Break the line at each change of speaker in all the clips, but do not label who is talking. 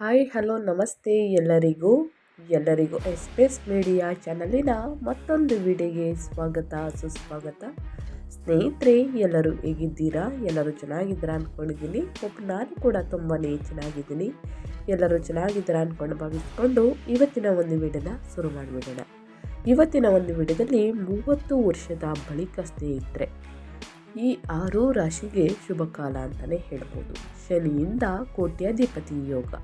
Hi, hello, ನಮಸ್ತೆ ಎಲ್ಲರಿಗೂ. ಎಲ್ಲರಿಗೂ ಎಸ್ಪೇಸ್ ಮೀಡಿಯಾ ಚಾನಲಿನ ಮತ್ತೊಂದು ವಿಡಿಯೋಗೆ ಸ್ವಾಗತ, ಸುಸ್ವಾಗತ. ಸ್ನೇಹಿತರೆ, ಎಲ್ಲರೂ ಹೇಗಿದ್ದೀರಾ? ಎಲ್ಲರೂ ಚೆನ್ನಾಗಿದ್ದೀರಾ ಅಂದ್ಕೊಂಡಿದ್ದೀನಿ ಒಬ್ಬ ನಾನು ಕೂಡ ತುಂಬಾ ಚೆನ್ನಾಗಿದ್ದೀನಿ. ಎಲ್ಲರೂ ಚೆನ್ನಾಗಿದ್ದೀರಾ ಅಂದ್ಕೊಂಡು ಭಾವಿಸ್ಕೊಂಡು ಇವತ್ತಿನ ಒಂದು ವಿಡಿಯೋನ ಶುರು ಮಾಡಿಬಿಡೋಣ. ಇವತ್ತಿನ ಒಂದು ವಿಡಿಯೋದಲ್ಲಿ ಮೂವತ್ತು ವರ್ಷದ ಬಳಿಕ ಸ್ನೇಹಿತರೆ ಈ ಆರು ರಾಶಿಗೆ ಶುಭ ಕಾಲ ಅಂತಲೇ ಹೇಳ್ಬೋದು. ಶನಿಯಿಂದ ಕೋಟ್ಯಾಧಿಪತಿ ಯೋಗ.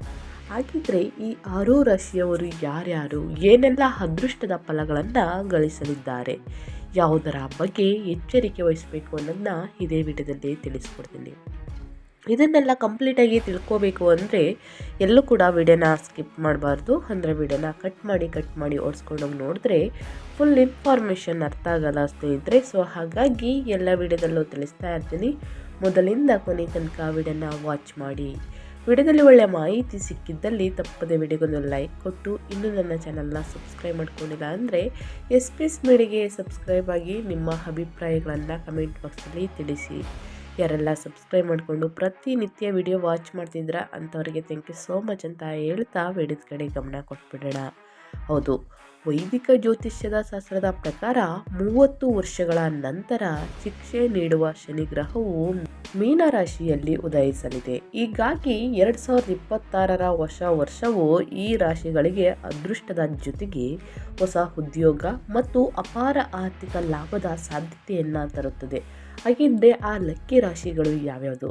ಹಾಗಿದ್ರೆ ಈ ಆರು ರಾಶಿಯವರು ಯಾರ್ಯಾರು, ಏನೆಲ್ಲ ಅದೃಷ್ಟದ ಫಲಗಳನ್ನು ಗಳಿಸಲಿದ್ದಾರೆ, ಯಾವುದರ ಬಗ್ಗೆ ಎಚ್ಚರಿಕೆ ವಹಿಸಬೇಕು ಅನ್ನೋದನ್ನ ಇದೇ ವಿಡಿಯೋದಲ್ಲಿ ತಿಳಿಸ್ಕೊಡ್ತೀನಿ. ಇದನ್ನೆಲ್ಲ ಕಂಪ್ಲೀಟಾಗಿ ತಿಳ್ಕೋಬೇಕು ಅಂದರೆ ಎಲ್ಲೂ ಕೂಡ ವಿಡಿಯೋನ ಸ್ಕಿಪ್ ಮಾಡಬಾರ್ದು. ಅಂದರೆ ವಿಡಿಯೋನ ಕಟ್ ಮಾಡಿ ಕಟ್ ಮಾಡಿ ಓಡಿಸ್ಕೊಂಡೋಗಿ ನೋಡಿದ್ರೆ ಫುಲ್ ಇನ್ಫಾರ್ಮೇಷನ್ ಅರ್ಥ ಆಗಲ್ಲ ಸ್ನೇಹಿತರೆ ಸೊ ಹಾಗಾಗಿ ಎಲ್ಲ ವಿಡಿಯೋದಲ್ಲೂ ತಿಳಿಸ್ತಾ ಇರ್ತೀನಿ. ಮೊದಲಿಂದ ಕೊನೆ ತನಕ ವಿಡಿಯೋನ ವಾಚ್ ಮಾಡಿ. ವಿಡಿಯೋದಲ್ಲಿ ಒಳ್ಳೆಯ ಮಾಹಿತಿ ಸಿಕ್ಕಿದ್ದಲ್ಲಿ ತಪ್ಪದೆ ವಿಡಿಯೋಗೊಂದು ಲೈಕ್ ಕೊಟ್ಟು ಇನ್ನೂ ನನ್ನ ಚಾನಲ್ನ ಸಬ್ಸ್ಕ್ರೈಬ್ ಮಾಡ್ಕೊಂಡಿಲ್ಲ ಅಂದರೆ ಎಸ್ ಪಿ ಎಸ್ ಮೀಡಿಗೆ ಸಬ್ಸ್ಕ್ರೈಬ್ ಆಗಿ ನಿಮ್ಮ ಅಭಿಪ್ರಾಯಗಳನ್ನು ಕಮೆಂಟ್ ಬಾಕ್ಸಲ್ಲಿ ತಿಳಿಸಿ. ಯಾರೆಲ್ಲ ಸಬ್ಸ್ಕ್ರೈಬ್ ಮಾಡಿಕೊಂಡು ಪ್ರತಿನಿತ್ಯ ವಿಡಿಯೋ ವಾಚ್ ಮಾಡ್ತಿದ್ರ ಅಂಥವ್ರಿಗೆ ಥ್ಯಾಂಕ್ ಯು ಸೋ ಮಚ್ ಅಂತ ಹೇಳ್ತಾ ವಿಡಿಯೋದ ಕಡೆ ಗಮನ ಕೊಟ್ಬಿಡೋಣ. ಹೌದು, ವೈದಿಕ ಜ್ಯೋತಿಷ್ಯದ ಶಾಸ್ತ್ರದ ಪ್ರಕಾರ ಮೂವತ್ತು ವರ್ಷಗಳ ನಂತರ ಶಿಕ್ಷೆ ನೀಡುವ ಶನಿ ಗ್ರಹವು ಮೀನರಾಶಿಯಲ್ಲಿ ಉದಯಿಸಲಿದೆ. ಹೀಗಾಗಿ ಎರಡ್ ಸಾವಿರದ ಇಪ್ಪತ್ತಾರರ ಹೊಸ ವರ್ಷವು ಈ ರಾಶಿಗಳಿಗೆ ಅದೃಷ್ಟದ ಜೊತೆಗೆ ಹೊಸ ಉದ್ಯೋಗ ಮತ್ತು ಅಪಾರ ಆರ್ಥಿಕ ಲಾಭದ ಸಾಧ್ಯತೆಯನ್ನು ತರುತ್ತದೆ. ಹಾಗಿದ್ದರೆ ಆ ಲಕ್ಕಿ ರಾಶಿಗಳು ಯಾವ್ಯಾವುದು?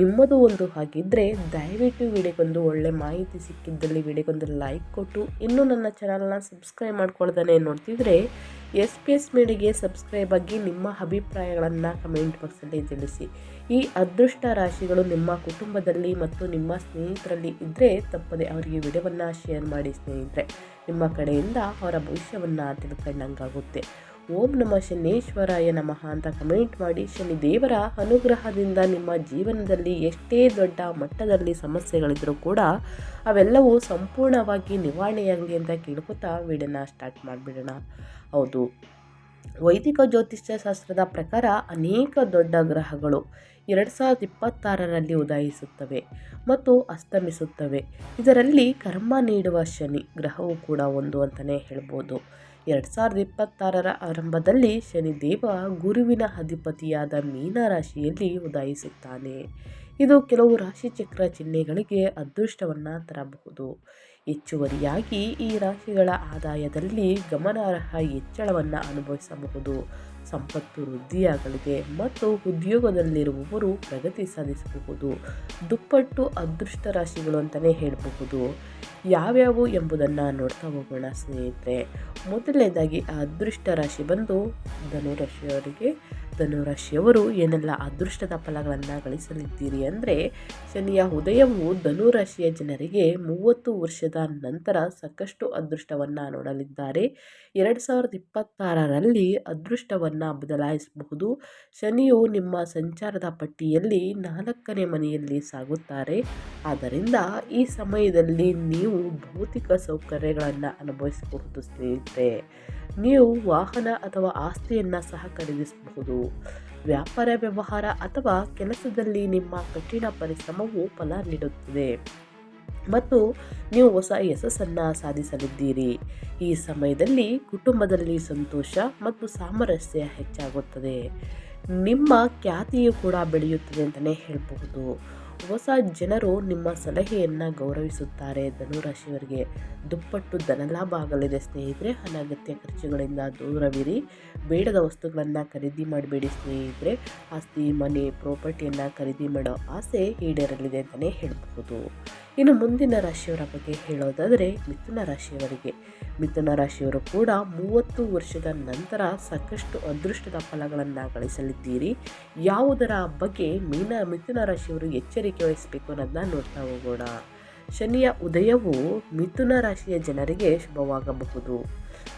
ನಿಮ್ಮದು ಒಂದು ಹಾಗಿದ್ದರೆ ದಯವಿಟ್ಟು ವಿಡಿಯೋಗೊಂದು ಒಳ್ಳೆ ಮಾಹಿತಿ ಸಿಕ್ಕಿದ್ದಲ್ಲಿ ವಿಡಿಯೋಗೊಂದು ಲೈಕ್ ಕೊಟ್ಟು, ಇನ್ನೂ ನನ್ನ ಚಾನಲ್ನ ಸಬ್ಸ್ಕ್ರೈಬ್ ಮಾಡ್ಕೊಳ್ದಾನೆ ನೋಡ್ತಿದ್ರೆ ಎಸ್ ಪಿ ಎಸ್ ಮೀಡಿಗೆ ಸಬ್ಸ್ಕ್ರೈಬ್ ಆಗಿ ನಿಮ್ಮ ಅಭಿಪ್ರಾಯಗಳನ್ನು ಕಮೆಂಟ್ ಬಾಕ್ಸಲ್ಲಿ ತಿಳಿಸಿ. ಈ ಅದೃಷ್ಟ ರಾಶಿಗಳು ನಿಮ್ಮ ಕುಟುಂಬದಲ್ಲಿ ಮತ್ತು ನಿಮ್ಮ ಸ್ನೇಹಿತರಲ್ಲಿ ಇದ್ದರೆ ತಪ್ಪದೆ ಅವರಿಗೆ ವಿಡಿಯೋವನ್ನು ಶೇರ್ ಮಾಡಿ ಸ್ನೇಹಿತರೆ. ನಿಮ್ಮ ಕಡೆಯಿಂದ ಅವರ ಭವಿಷ್ಯವನ್ನು ತಿಳ್ಕೊಂಡಂಗಾಗುತ್ತೆ. ಓಂ ನಮ ಶನೇಶ್ವರಾಯ ನಮಃ ಅಂತ ಕಮೆಂಟ್ ಮಾಡಿ ಶನಿ ದೇವರ ಅನುಗ್ರಹದಿಂದ ನಿಮ್ಮ ಜೀವನದಲ್ಲಿ ಎಷ್ಟೇ ದೊಡ್ಡ ಮಟ್ಟದಲ್ಲಿ ಸಮಸ್ಯೆಗಳಿದ್ರೂ ಕೂಡ ಅವೆಲ್ಲವೂ ಸಂಪೂರ್ಣವಾಗಿ ನಿವಾರಣೆಯಾಗಲಿ ಅಂತ ಕೇಳ್ಕೊತಾ ವಿಡಿಯೋನ ಸ್ಟಾರ್ಟ್ ಮಾಡಿಬಿಡೋಣ. ಹೌದು. ವೈದಿಕ ಜ್ಯೋತಿಷ್ಯ ಶಾಸ್ತ್ರದ ಪ್ರಕಾರ ಅನೇಕ ದೊಡ್ಡ ಗ್ರಹಗಳು ಎರಡು ಸಾವಿರದ ಇಪ್ಪತ್ತಾರರಲ್ಲಿ ಉದಾಯಿಸುತ್ತವೆ ಮತ್ತು ಅಸ್ತಮಿಸುತ್ತವೆ. ಇದರಲ್ಲಿ ಕರ್ಮ ನೀಡುವ ಶನಿ ಗ್ರಹವು ಕೂಡ ಒಂದು ಅಂತಲೇ ಹೇಳ್ಬೋದು. ಎರಡು ಸಾವಿರದ ಇಪ್ಪತ್ತಾರರ ಆರಂಭದಲ್ಲಿ ಶನಿದೇವ ಗುರುವಿನ ಅಧಿಪತಿಯಾದ ಮೀನರಾಶಿಯಲ್ಲಿ ಉದಾಯಿಸುತ್ತಾನೆ. ಇದು ಕೆಲವು ರಾಶಿಚಕ್ರ ಚಿಹ್ನೆಗಳಿಗೆ ಅದೃಷ್ಟವನ್ನು ತರಬಹುದು. ಹೆಚ್ಚುವರಿಯಾಗಿ ಈ ರಾಶಿಗಳ ಆದಾಯದಲ್ಲಿ ಗಮನಾರ್ಹ ಹೆಚ್ಚಳವನ್ನು ಅನುಭವಿಸಬಹುದು. ಸಂಪತ್ತು ವೃದ್ಧಿಯಾಗಲಿದೆ ಮತ್ತು ಉದ್ಯೋಗದಲ್ಲಿರುವವರು ಪ್ರಗತಿ ಸಾಧಿಸಬಹುದು. ದುಪ್ಪಟ್ಟು ಅದೃಷ್ಟ ರಾಶಿಗಳು ಅಂತಲೇ ಹೇಳಬಹುದು. ಯಾವ್ಯಾವು ಎಂಬುದನ್ನು ನೋಡ್ತಾ ಹೋಗೋಣ ಸ್ನೇಹಿತರೆ. ಮೊದಲನೇದಾಗಿ ಆ ಅದೃಷ್ಟ ರಾಶಿ ಬಂದು ಧನುರಾಶಿಯವರಿಗೆ. ಧನುರಾಶಿಯವರು ಏನೆಲ್ಲ ಅದೃಷ್ಟದ ಫಲಗಳನ್ನು ಗಳಿಸಲಿದ್ದೀರಿ ಅಂದರೆ, ಶನಿಯ ಉದಯವು ಧನುರಾಶಿಯ ಜನರಿಗೆ ಮೂವತ್ತು ವರ್ಷದ ನಂತರ ಸಾಕಷ್ಟು ಅದೃಷ್ಟವನ್ನು ನೋಡಲಿದ್ದಾರೆ. ಎರಡು ಸಾವಿರದ ಇಪ್ಪತ್ತಾರರಲ್ಲಿ ಅದೃಷ್ಟವನ್ನು ಬದಲಾಯಿಸಬಹುದು. ಶನಿಯು ನಿಮ್ಮ ಸಂಚಾರದ ಪಟ್ಟಿಯಲ್ಲಿ ನಾಲ್ಕನೇ ಮನೆಯಲ್ಲಿ ಸಾಗುತ್ತಾರೆ. ಆದ್ದರಿಂದ ಈ ಸಮಯದಲ್ಲಿ ನೀವು ಭೌತಿಕ ಸೌಕರ್ಯಗಳನ್ನು ಅನುಭವಿಸಬಹುದು ಸ್ನೇಹಿತರೆ. ನೀವು ವಾಹನ ಅಥವಾ ಆಸ್ತಿಯನ್ನು ಸಹ ಖರೀದಿಸಬಹುದು. ವ್ಯಾಪಾರ ವ್ಯವಹಾರ ಅಥವಾ ಕೆಲಸದಲ್ಲಿ ನಿಮ್ಮ ಕಠಿಣ ಪರಿಶ್ರಮವು ಫಲ ನೀಡುತ್ತದೆ. ಮತ್ತು ನೀವು ಹೊಸ ಯಶಸ್ಸನ್ನು ಸಾಧಿಸಲಿದ್ದೀರಿ. ಈ ಸಮಯದಲ್ಲಿ ಕುಟುಂಬದಲ್ಲಿ ಸಂತೋಷ ಮತ್ತು ಸಾಮರಸ್ಯ ಹೆಚ್ಚಾಗುತ್ತದೆ. ನಿಮ್ಮ ಖ್ಯಾತಿಯು ಕೂಡ ಬೆಳೆಯುತ್ತದೆ ಅಂತಲೇ ಹೇಳಬಹುದು. ಹೊಸ ಜನರು ನಿಮ್ಮ ಸಲಹೆಯನ್ನು ಗೌರವಿಸುತ್ತಾರೆ. ಧನುರಾಶಿಯವರಿಗೆ ದುಪ್ಪಟ್ಟು ಧನಲಾಭ ಆಗಲಿದೆ. ಸ್ನೇಹಿತರೆ, ಅನಗತ್ಯ ಖರ್ಚುಗಳಿಂದ ದೂರವಿರಿ. ಬೇಡದ ವಸ್ತುಗಳನ್ನು ಖರೀದಿ ಮಾಡಬೇಡಿ ಸ್ನೇಹಿತರೆ. ಆಸ್ತಿ, ಮನೆ ಪ್ರಾಪರ್ಟಿಯನ್ನು ಖರೀದಿ ಮಾಡೋ ಆಸೆ ಈಡೇರಲಿದೆ ಅಂತಲೇ ಹೇಳಬಹುದು. ಇನ್ನು ಮುಂದಿನ ರಾಶಿಯವರ ಬಗ್ಗೆ ಹೇಳೋದಾದರೆ ಮಿಥುನ ರಾಶಿಯವರಿಗೆ. ಮಿಥುನ ರಾಶಿಯವರು ಕೂಡ ಮೂವತ್ತು ವರ್ಷದ ನಂತರ ಸಾಕಷ್ಟು ಅದೃಷ್ಟದ ಫಲಗಳನ್ನು ಗಳಿಸಲಿದ್ದೀರಿ. ಯಾವುದರ ಬಗ್ಗೆ ಮೀನ ಮಿಥುನ ರಾಶಿಯವರು ಎಚ್ಚರಿಕೆ ವಹಿಸಬೇಕು ಅನ್ನೋದನ್ನ ನೋಡ್ತಾ ಹೋಗೋಣ. ಶನಿಯ ಉದಯವು ಮಿಥುನ ರಾಶಿಯ ಜನರಿಗೆ ಶುಭವಾಗಬಹುದು.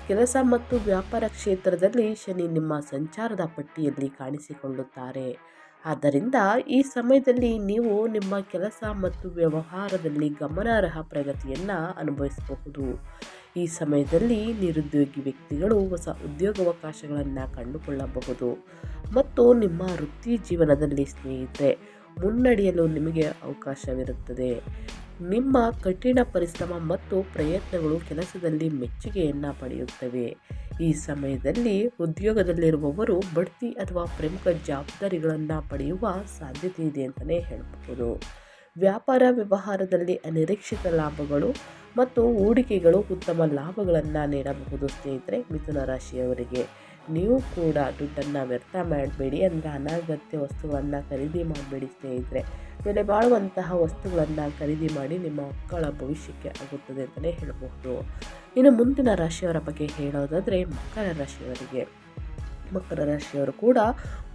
ಕೆಲಸ ಮತ್ತು ವ್ಯಾಪಾರ ಕ್ಷೇತ್ರದಲ್ಲಿ ಶನಿ ನಿಮ್ಮ ಸಂಚಾರದ ಪಟ್ಟಿಯಲ್ಲಿ ಕಾಣಿಸಿಕೊಳ್ಳುತ್ತಾರೆ. ಆದ್ದರಿಂದ ಈ ಸಮಯದಲ್ಲಿ ನೀವು ನಿಮ್ಮ ಕೆಲಸ ಮತ್ತು ವ್ಯವಹಾರದಲ್ಲಿ ಗಮನಾರ್ಹ ಪ್ರಗತಿಯನ್ನು ಅನುಭವಿಸಬಹುದು. ಈ ಸಮಯದಲ್ಲಿ ನಿರುದ್ಯೋಗಿ ವ್ಯಕ್ತಿಗಳು ಹೊಸ ಉದ್ಯೋಗಾವಕಾಶಗಳನ್ನು ಕಂಡುಕೊಳ್ಳಬಹುದು ಮತ್ತು ನಿಮ್ಮ ವೃತ್ತಿ ಜೀವನದಲ್ಲಿ ಸ್ನೇಹಿತರೆ, ಮುನ್ನಡೆಯಲು ನಿಮಗೆ ಅವಕಾಶವಿರುತ್ತದೆ. ನಿಮ್ಮ ಕಠಿಣ ಪರಿಶ್ರಮ ಮತ್ತು ಪ್ರಯತ್ನಗಳು ಕೆಲಸದಲ್ಲಿ ಮೆಚ್ಚುಗೆಯನ್ನು ಪಡೆಯುತ್ತವೆ. ಈ ಸಮಯದಲ್ಲಿ ಉದ್ಯೋಗದಲ್ಲಿರುವವರು ಬಡ್ತಿ ಅಥವಾ ಪ್ರಮುಖ ಜವಾಬ್ದಾರಿಗಳನ್ನು ಪಡೆಯುವ ಸಾಧ್ಯತೆ ಇದೆ ಅಂತಲೇ ಹೇಳಬಹುದು. ವ್ಯಾಪಾರ ವ್ಯವಹಾರದಲ್ಲಿ ಅನಿರೀಕ್ಷಿತ ಲಾಭಗಳು ಮತ್ತು ಹೂಡಿಕೆಗಳು ಉತ್ತಮ ಲಾಭಗಳನ್ನು ನೀಡಬಹುದು ಸ್ನೇಹಿತರೆ, ಮಿಥುನ ರಾಶಿಯವರಿಗೆ. ನೀವು ಕೂಡ ದುಡ್ಡನ್ನು ವ್ಯರ್ಥ ಮಾಡಬೇಡಿ. ಅಂದರೆ ಅನಗತ್ಯ ವಸ್ತುಗಳನ್ನು ಖರೀದಿ ಮಾಡಬೇಡಿ ಸ್ನೇಹಿತರೆ. ಬೆಲೆ ಬಾಳುವಂತಹ ವಸ್ತುಗಳನ್ನು ಖರೀದಿ ಮಾಡಿ ನಿಮ್ಮ ಮಕ್ಕಳ ಭವಿಷ್ಯಕ್ಕೆ ಆಗುತ್ತದೆ ಅಂತಲೇ ಹೇಳಬಹುದು ಇನ್ನು ಮುಂದಿನ ರಾಶಿಯವರ ಬಗ್ಗೆ ಹೇಳೋದಾದರೆ ಮಕರ ರಾಶಿಯವರಿಗೆ. ಮಕರ ರಾಶಿಯವರು ಕೂಡ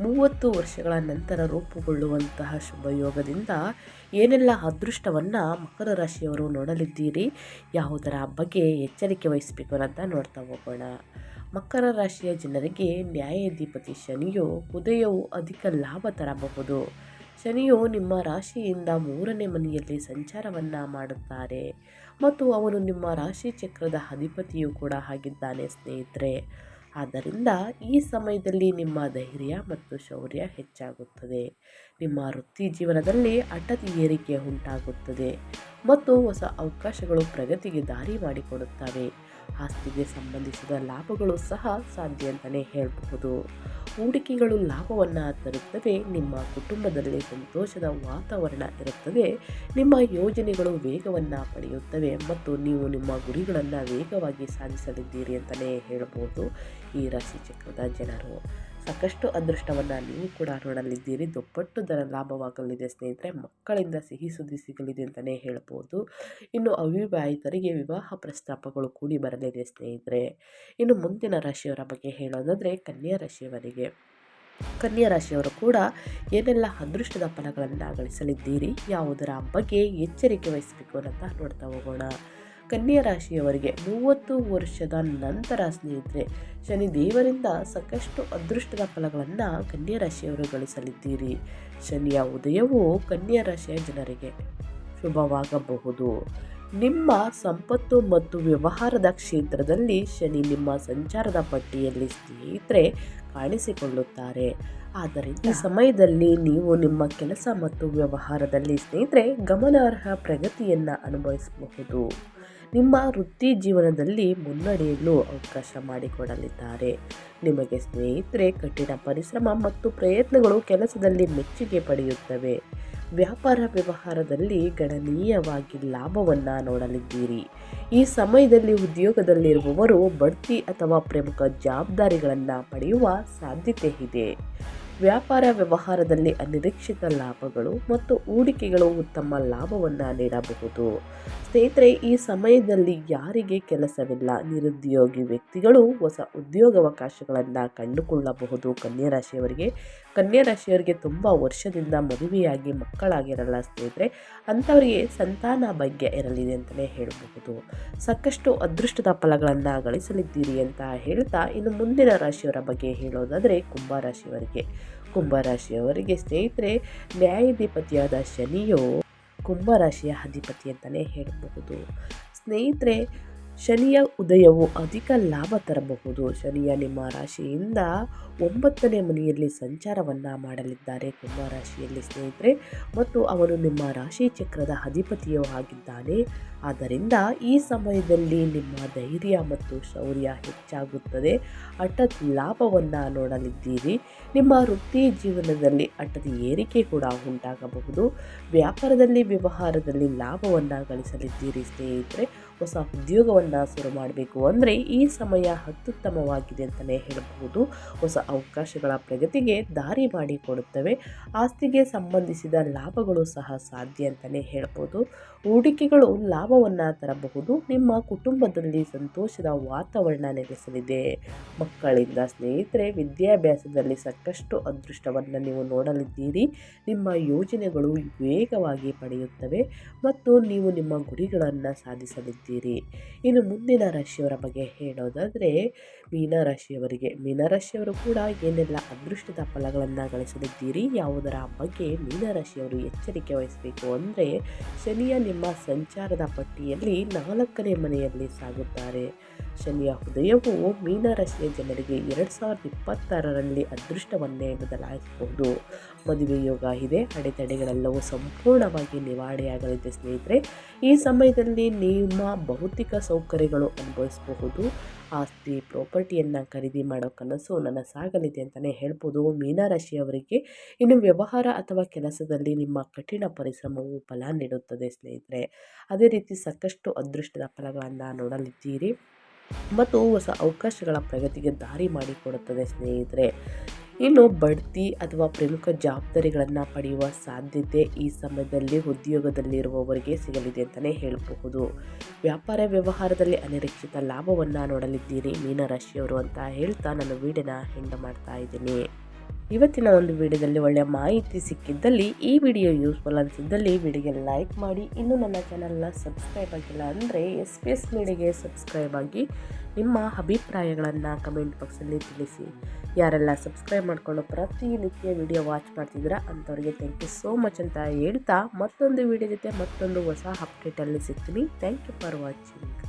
ಮೂವತ್ತು ವರ್ಷಗಳ ನಂತರ ರೂಪುಗೊಳ್ಳುವಂತಹ ಶುಭ ಯೋಗದಿಂದ ಏನೆಲ್ಲ ಅದೃಷ್ಟವನ್ನು ಮಕರ ರಾಶಿಯವರು ನೋಡಲಿದ್ದೀರಿ, ಯಾವುದರ ಬಗ್ಗೆ ಎಚ್ಚರಿಕೆ ವಹಿಸಬೇಕು ಅಂತ ನೋಡ್ತಾ ಹೋಗೋಣ. ಮಕರ ರಾಶಿಯ ಜನರಿಗೆ ನ್ಯಾಯಾಧಿಪತಿ ಶನಿಯು ಉದಯವು ಅಧಿಕ ಲಾಭ ತರಬಹುದು. ಶನಿಯು ನಿಮ್ಮ ರಾಶಿಯಿಂದ ಮೂರನೇ ಮನೆಯಲ್ಲಿ ಸಂಚಾರವನ್ನು ಮಾಡುತ್ತಾರೆ. ಮತ್ತು ಅವನು ನಿಮ್ಮ ರಾಶಿ ಚಕ್ರದ ಅಧಿಪತಿಯೂ ಕೂಡ ಆಗಿದ್ದಾನೆ ಸ್ನೇಹಿತರೆ. ಆದ್ದರಿಂದ ಈ ಸಮಯದಲ್ಲಿ ನಿಮ್ಮ ಧೈರ್ಯ ಮತ್ತು ಶೌರ್ಯ ಹೆಚ್ಚಾಗುತ್ತದೆ. ನಿಮ್ಮ ವೃತ್ತಿ ಜೀವನದಲ್ಲಿ ಅಟತಿ ಏರಿಕೆ ಉಂಟಾಗುತ್ತದೆ. ಮತ್ತು ಹೊಸ ಅವಕಾಶಗಳು ಪ್ರಗತಿಗೆ ದಾರಿ ಮಾಡಿಕೊಡುತ್ತವೆ. ಆಸ್ತಿಗೆ ಸಂಬಂಧಿಸಿದ ಲಾಭಗಳು ಸಹ ಸಾಧ್ಯ ಅಂತಲೇ ಹೇಳಬಹುದು. ಹೂಡಿಕೆಗಳು ಲಾಭವನ್ನು ತರುತ್ತವೆ, ನಿಮ್ಮ ಕುಟುಂಬದಲ್ಲಿ ಸಂತೋಷದ ವಾತಾವರಣ ಇರುತ್ತದೆ, ನಿಮ್ಮ ಯೋಜನೆಗಳು ವೇಗವನ್ನು ಪಡೆಯುತ್ತವೆ ಮತ್ತು ನೀವು ನಿಮ್ಮ ಗುರಿಗಳನ್ನು ವೇಗವಾಗಿ ಸಾಧಿಸಲಿದ್ದೀರಿ ಅಂತಲೇ ಹೇಳಬಹುದು ಈ ರಾಶಿ ಚಕ್ರದ ಜನರು. ಸಾಕಷ್ಟು ಅದೃಷ್ಟವನ್ನು ನೀವು ಕೂಡ ನೋಡಲಿದ್ದೀರಿ. ದುಪ್ಪಟ್ಟು ದರ ಲಾಭವಾಗಲಿದೆ ಸ್ನೇಹಿತರೆ, ಮಕ್ಕಳಿಂದ ಸಿಹಿ ಸುದ್ದಿ ಸಿಗಲಿದೆ ಅಂತಲೇ ಹೇಳ್ಬೋದು. ಇನ್ನು ಅವಿವಾಹಿತರಿಗೆ ವಿವಾಹ ಪ್ರಸ್ತಾಪಗಳು ಕೂಡಿ ಬರಲಿದೆ ಸ್ನೇಹಿತರೆ. ಇನ್ನು ಮುಂದಿನ ರಾಶಿಯವರ ಬಗ್ಗೆ ಹೇಳೋದಾದರೆ ಕನ್ಯಾ ರಾಶಿಯವರಿಗೆ. ಕನ್ಯಾ ರಾಶಿಯವರು ಕೂಡ ಏನೆಲ್ಲ ಅದೃಷ್ಟದ ಫಲಗಳನ್ನು ಗಳಿಸಲಿದ್ದೀರಿ, ಯಾವುದರ ಬಗ್ಗೆ ಎಚ್ಚರಿಕೆ ವಹಿಸಬೇಕು ಅಂತ ನೋಡ್ತಾ ಹೋಗೋಣ. ಕನ್ಯಾ ರಾಶಿಯವರಿಗೆ ಮೂವತ್ತು ವರ್ಷದ ನಂತರ ಸ್ನೇಹಿತರೆ ಶನಿ ದೇವರಿಂದ ಸಾಕಷ್ಟು ಅದೃಷ್ಟದ ಫಲಗಳನ್ನು ಕನ್ಯಾ ರಾಶಿಯವರು ಗಳಿಸಲಿದ್ದೀರಿ. ಶನಿಯ ಉದಯವು ಕನ್ಯಾ ರಾಶಿಯ ಜನರಿಗೆ ಶುಭವಾಗಬಹುದು. ನಿಮ್ಮ ಸಂಪತ್ತು ಮತ್ತು ವ್ಯವಹಾರದ ಕ್ಷೇತ್ರದಲ್ಲಿ ಶನಿ ನಿಮ್ಮ ಸಂಚಾರದ ಪಟ್ಟಿಯಲ್ಲಿ ಸ್ನೇಹಿತರೆ ಕಾಣಿಸಿಕೊಳ್ಳುತ್ತಾರೆ. ಆದರೆ ಈ ಸಮಯದಲ್ಲಿ ನೀವು ನಿಮ್ಮ ಕೆಲಸ ಮತ್ತು ವ್ಯವಹಾರದಲ್ಲಿ ಸ್ನೇಹಿತರೆ ಗಮನಾರ್ಹ ಪ್ರಗತಿಯನ್ನು ಅನುಭವಿಸಬಹುದು. ನಿಮ್ಮ ವೃತ್ತಿ ಜೀವನದಲ್ಲಿ ಮುನ್ನಡೆಯಲು ಅವಕಾಶ ಮಾಡಿಕೊಡಲಿದ್ದಾರೆ. ನಿಮಗೆ ಸ್ನೇಹಿತರೆ, ಕಠಿಣ ಪರಿಶ್ರಮ ಮತ್ತು ಪ್ರಯತ್ನಗಳು ಕೆಲಸದಲ್ಲಿ ಮೆಚ್ಚುಗೆ ಪಡೆಯುತ್ತವೆ. ವ್ಯಾಪಾರ ವ್ಯವಹಾರದಲ್ಲಿ ಗಣನೀಯವಾಗಿ ಲಾಭವನ್ನು ನೋಡಲಿದ್ದೀರಿ. ಈ ಸಮಯದಲ್ಲಿ ಉದ್ಯೋಗದಲ್ಲಿರುವವರು ಬಡ್ತಿ ಅಥವಾ ಪ್ರಮುಖ ಜವಾಬ್ದಾರಿಗಳನ್ನು ಪಡೆಯುವ ಸಾಧ್ಯತೆ ಇದೆ. ವ್ಯಾಪಾರ ವ್ಯವಹಾರದಲ್ಲಿ ಅನಿರೀಕ್ಷಿತ ಲಾಭಗಳು ಮತ್ತು ಹೂಡಿಕೆಗಳು ಉತ್ತಮ ಲಾಭವನ್ನು ನೀಡಬಹುದು. ಸ್ನೇಹಿತರೆ, ಈ ಸಮಯದಲ್ಲಿ ಯಾರಿಗೆ ಕೆಲಸವಿಲ್ಲ, ನಿರುದ್ಯೋಗಿ ವ್ಯಕ್ತಿಗಳು ಹೊಸ ಉದ್ಯೋಗಾವಕಾಶಗಳನ್ನು ಕಂಡುಕೊಳ್ಳಬಹುದು ಕನ್ಯಾ ರಾಶಿಯವರಿಗೆ. ಕನ್ಯಾ ರಾಶಿಯವರಿಗೆ ತುಂಬ ವರ್ಷದಿಂದ ಮದುವೆಯಾಗಿ ಮಕ್ಕಳಾಗಿರಲ್ಲ ಸ್ನೇಹಿತರೆ, ಅಂಥವರಿಗೆ ಸಂತಾನ ಭಾಗ್ಯ ಇರಲಿದೆ ಅಂತಲೇ ಹೇಳಬಹುದು. ಸಾಕಷ್ಟು ಅದೃಷ್ಟದ ಫಲಗಳನ್ನು ಗಳಿಸಲಿದ್ದೀರಿ ಅಂತ ಹೇಳ್ತಾ ಇನ್ನು ಮುಂದಿನ ರಾಶಿಯವರ ಬಗ್ಗೆ ಹೇಳೋದಾದರೆ ಕುಂಭರಾಶಿಯವರಿಗೆ ಕುಂಭರಾಶಿಯವರಿಗೆ ಸ್ನೇಹಿತರೆ, ನ್ಯಾಯಾಧಿಪತಿಯಾದ ಶನಿಯು ಕುಂಭರಾಶಿಯ ಅಧಿಪತಿ ಅಂತಲೇ ಹೇಳಬಹುದು. ಸ್ನೇಹಿತರೆ ಶನಿಯ ಉದಯವು ಅಧಿಕ ಲಾಭ ತರಬಹುದು. ಶನಿಯ ನಿಮ್ಮ ರಾಶಿಯಿಂದ ಒಂಬತ್ತನೇ ಮನೆಯಲ್ಲಿ ಸಂಚಾರವನ್ನು ಮಾಡಲಿದ್ದಾರೆ. ಕುಂಭ ರಾಶಿಯಲ್ಲಿ ಸ್ನೇಹಿತರೆ, ಮತ್ತು ಅವನು ನಿಮ್ಮ ರಾಶಿ ಚಕ್ರದ ಅಧಿಪತಿಯೂ ಆಗಿದ್ದಾನೆ. ಆದ್ದರಿಂದ ಈ ಸಮಯದಲ್ಲಿ ನಿಮ್ಮ ಧೈರ್ಯ ಮತ್ತು ಶೌರ್ಯ ಹೆಚ್ಚಾಗುತ್ತದೆ. ಹಠಾತ್ ಲಾಭವನ್ನು ನೋಡಲಿದ್ದೀರಿ. ನಿಮ್ಮ ವೃತ್ತಿ ಜೀವನದಲ್ಲಿ ಹಠದ ಏರಿಕೆ ಕೂಡ ಉಂಟಾಗಬಹುದು. ವ್ಯಾಪಾರದಲ್ಲಿ, ವ್ಯವಹಾರದಲ್ಲಿ ಲಾಭವನ್ನು ಗಳಿಸಲಿದ್ದೀರಿ ಸ್ನೇಹಿತರೆ. ಹೊಸ ಉದ್ಯೋಗವನ್ನು ಶುರು ಮಾಡಬೇಕು ಅಂದರೆ ಈ ಸಮಯ ಅತ್ಯುತ್ತಮವಾಗಿದೆ ಅಂತಲೇ ಹೇಳಬಹುದು. ಹೊಸ ಅವಕಾಶಗಳ ಪ್ರಗತಿಗೆ ದಾರಿ ಮಾಡಿಕೊಡುತ್ತವೆ ಆಸ್ತಿಗೆ ಸಂಬಂಧಿಸಿದ ಲಾಭಗಳು ಸಹ ಸಾಧ್ಯ ಅಂತಲೇ ಹೇಳ್ಬೋದು ಹೂಡಿಕೆಗಳು ಲಾಭವನ್ನು ತರಬಹುದು. ನಿಮ್ಮ ಕುಟುಂಬದಲ್ಲಿ ಸಂತೋಷದ ವಾತಾವರಣ ನೆಲೆಸಲಿದೆ. ಮಕ್ಕಳಿಂದ ಸ್ನೇಹಿತರೆ, ವಿದ್ಯಾಭ್ಯಾಸದಲ್ಲಿ ಸಾಕಷ್ಟು ಅದೃಷ್ಟವನ್ನು ನೀವು ನೋಡಲಿದ್ದೀರಿ. ನಿಮ್ಮ ಯೋಜನೆಗಳು ವೇಗವಾಗಿ ಪಡೆಯುತ್ತವೆ ಮತ್ತು ನೀವು ನಿಮ್ಮ ಗುರಿಗಳನ್ನು ಸಾಧಿಸಲಿದ್ದೀರಿ. ಇನ್ನು ಮುಂದಿನ ರಾಶಿಯವರ ಬಗ್ಗೆ ಹೇಳೋದಾದರೆ ಮೀನರಾಶಿಯವರಿಗೆ ಮೀನರಾಶಿಯವರು ಕೂಡ ಏನೆಲ್ಲ ಅದೃಷ್ಟದ ಫಲಗಳನ್ನು ಗಳಿಸಲಿದ್ದೀರಿ, ಯಾವುದರ ಬಗ್ಗೆ ಮೀನರಾಶಿಯವರು ಎಚ್ಚರಿಕೆ ವಹಿಸಬೇಕು ಅಂದರೆ, ಶನಿಯ ನಿಮ್ಮ ಸಂಚಾರದ ಪಟ್ಟಿಯಲ್ಲಿ ನಾಲ್ಕನೇ ಮನೆಯಲ್ಲಿ ಸಾಗುತ್ತಾರೆ. ಶನಿಯ ಉದಯವು ಮೀನರಾಶಿಯ ಜನರಿಗೆ ಎರಡು ಸಾವಿರದ ಇಪ್ಪತ್ತಾರರಲ್ಲಿ ಅದೃಷ್ಟವನ್ನೇ ಬದಲಾಯಿಸಬಹುದು. ಮದುವೆ ಯೋಗ ಇದೆ. ಅಡೆತಡೆಗಳೆಲ್ಲವೂ ಸಂಪೂರ್ಣವಾಗಿ ನಿವಾರಣೆಯಾಗಲಿದೆ ಸ್ನೇಹಿತರೆ. ಈ ಸಮಯದಲ್ಲಿ ನಿಮ್ಮ ಭೌತಿಕ ಸೌಕರ್ಯಗಳು ಅನುಭವಿಸಬಹುದು. ಆಸ್ತಿ, ಪ್ರಾಪರ್ಟಿಯನ್ನು ಖರೀದಿ ಮಾಡೋ ಕನಸು ನನಸಾಗಲಿದೆ ಅಂತಲೇ ಹೇಳ್ಬೋದು. ಮೀನರಾಶಿಯವರಿಗೆ ಇನ್ನು ವ್ಯವಹಾರ ಅಥವಾ ಕೆಲಸದಲ್ಲಿ ನಿಮ್ಮ ಕಠಿಣ ಪರಿಶ್ರಮವು ಫಲ ನೀಡುತ್ತದೆ ಸ್ನೇಹಿತರೆ. ಅದೇ ರೀತಿ ಸಾಕಷ್ಟು ಅದೃಷ್ಟದ ಫಲಗಳನ್ನು ನೋಡಲಿದ್ದೀರಿ. ಮತ್ತು ಹೊಸ ಅವಕಾಶಗಳ ಪ್ರಗತಿಗೆ ದಾರಿ ಮಾಡಿಕೊಡುತ್ತದೆ ಸ್ನೇಹಿತರೆ. ಇನ್ನು ಬಡ್ತಿ ಅಥವಾ ಪ್ರಮುಖ ಜವಾಬ್ದಾರಿಗಳನ್ನು ಪಡೆಯುವ ಸಾಧ್ಯತೆ ಈ ಸಮಯದಲ್ಲಿ ಉದ್ಯೋಗದಲ್ಲಿರುವವರಿಗೆ ಸಿಗಲಿದೆ ಅಂತಲೇ ಹೇಳಬಹುದು. ವ್ಯಾಪಾರ ವ್ಯವಹಾರದಲ್ಲಿ ಅನಿರೀಕ್ಷಿತ ಲಾಭವನ್ನು ನೋಡಲಿದ್ದೀರಿ. ಮೀನರಾಶಿಯವರು ಅಂತ ಹೇಳ್ತಾ ನಾನು ವೀಡಿಯೋನ ಹೆಂಡ ಮಾಡ್ತಾ ಇದ್ದೀನಿ. ಇವತ್ತಿನ ಒಂದು ವಿಡಿಯೋದಲ್ಲಿ ಒಳ್ಳೆಯ ಮಾಹಿತಿ ಸಿಕ್ಕಿದ್ದಲ್ಲಿ ಈ ವಿಡಿಯೋ ಯೂಸ್ಫುಲ್ ಅನಿಸಿದ್ದಲ್ಲಿ ವಿಡಿಯೋಗೆ ಲೈಕ್ ಮಾಡಿ. ಇನ್ನೂ ನನ್ನ ಚಾನಲ್ನ ಸಬ್ಸ್ಕ್ರೈಬ್ ಆಗಿಲ್ಲ ಅಂದರೆ ಎಸ್ ಪಿ ಎಸ್ ಮೀಡಿಯಾಗೆ ಸಬ್ಸ್ಕ್ರೈಬ್ ಆಗಿ ನಿಮ್ಮ ಅಭಿಪ್ರಾಯಗಳನ್ನು ಕಮೆಂಟ್ ಬಾಕ್ಸಲ್ಲಿ ತಿಳಿಸಿ. ಯಾರೆಲ್ಲ ಸಬ್ಸ್ಕ್ರೈಬ್ ಮಾಡಿಕೊಂಡು ಪ್ರತಿನಿತ್ಯ ವಿಡಿಯೋ ವಾಚ್ ಮಾಡ್ತಿದ್ದೀರಾ ಅಂಥವ್ರಿಗೆ ಥ್ಯಾಂಕ್ ಯು ಸೋ ಮಚ್ ಅಂತ ಹೇಳ್ತಾ ಮತ್ತೊಂದು ವಿಡಿಯೋ ಜೊತೆ ಮತ್ತೊಂದು ಹೊಸ ಅಪ್ಡೇಟಲ್ಲಿ ಸಿಗ್ತೀನಿ. Thank you for watching